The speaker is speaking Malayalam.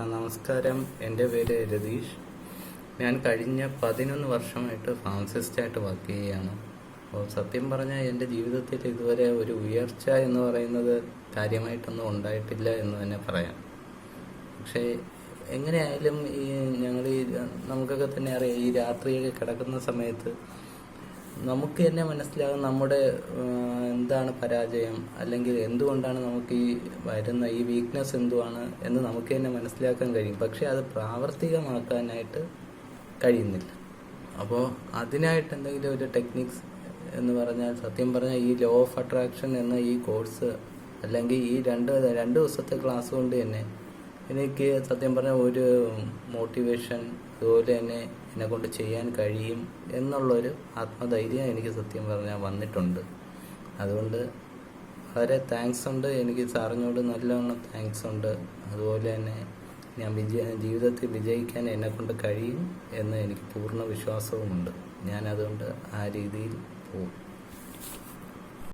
നമസ്കാരം. എന്റെ പേര് രതീഷ്. ഞാൻ കഴിഞ്ഞ പതിനൊന്ന് വർഷമായിട്ട് ഫാർമസിസ്റ്റായിട്ട് വർക്ക് ചെയ്യുകയാണ്. അപ്പോൾ സത്യം പറഞ്ഞാൽ എന്റെ ജീവിതത്തിൽ ഇതുവരെ ഒരു ഉയർച്ച എന്ന് പറയുന്നത് കാര്യമായിട്ടൊന്നും ഉണ്ടായിട്ടില്ല എന്ന് തന്നെ പറയാം. പക്ഷേ എങ്ങനെയായാലും ഈ ഞങ്ങൾ ഈ നമുക്കൊക്കെ തന്നെ അറിയാം ഈ രാത്രിയൊക്കെ കിടക്കുന്ന സമയത്ത് നമുക്ക് തന്നെ മനസ്സിലാകും നമ്മുടെ എന്താണ് പരാജയം അല്ലെങ്കിൽ എന്തുകൊണ്ടാണ് നമുക്ക് ഈ വരുന്ന ഈ വീക്ക്നെസ് എന്തുവാണ് എന്ന് നമുക്ക് തന്നെ മനസ്സിലാക്കാൻ കഴിയും. പക്ഷെ അത് പ്രാവർത്തികമാക്കാനായിട്ട് കഴിയുന്നില്ല. അപ്പോൾ അതിനായിട്ട് എന്തെങ്കിലും ഒരു ടെക്നിക്സ് എന്ന് പറഞ്ഞാൽ സത്യം പറഞ്ഞാൽ ഈ ലോ ഓഫ് അട്രാക്ഷൻ എന്ന ഈ കോഴ്സ് അല്ലെങ്കിൽ ഈ രണ്ട് രണ്ട് ദിവസത്തെ ക്ലാസ് കൊണ്ട് തന്നെ എനിക്ക് സത്യം പറഞ്ഞാൽ ഒരു മോട്ടിവേഷൻ അതുപോലെ തന്നെ എന്നെ കൊണ്ട് ചെയ്യാൻ കഴിയും എന്നുള്ളൊരു ആത്മധൈര്യം എനിക്ക് സത്യം പറഞ്ഞാൽ വന്നിട്ടുണ്ട്. അതുകൊണ്ട് വളരെ താങ്ക്സ് ഉണ്ട്. എനിക്ക് സാറിനോട് നല്ലവണ്ണം താങ്ക്സ് ഉണ്ട്. അതുപോലെ തന്നെ ഞാൻ വിജയ ജീവിതത്തിൽ വിജയിക്കാൻ എന്നെ കൊണ്ട് കഴിയും എന്ന് എനിക്ക് പൂർണ വിശ്വാസവുമുണ്ട്. ഞാൻ അതുകൊണ്ട് ആ രീതിയിൽ പോകും.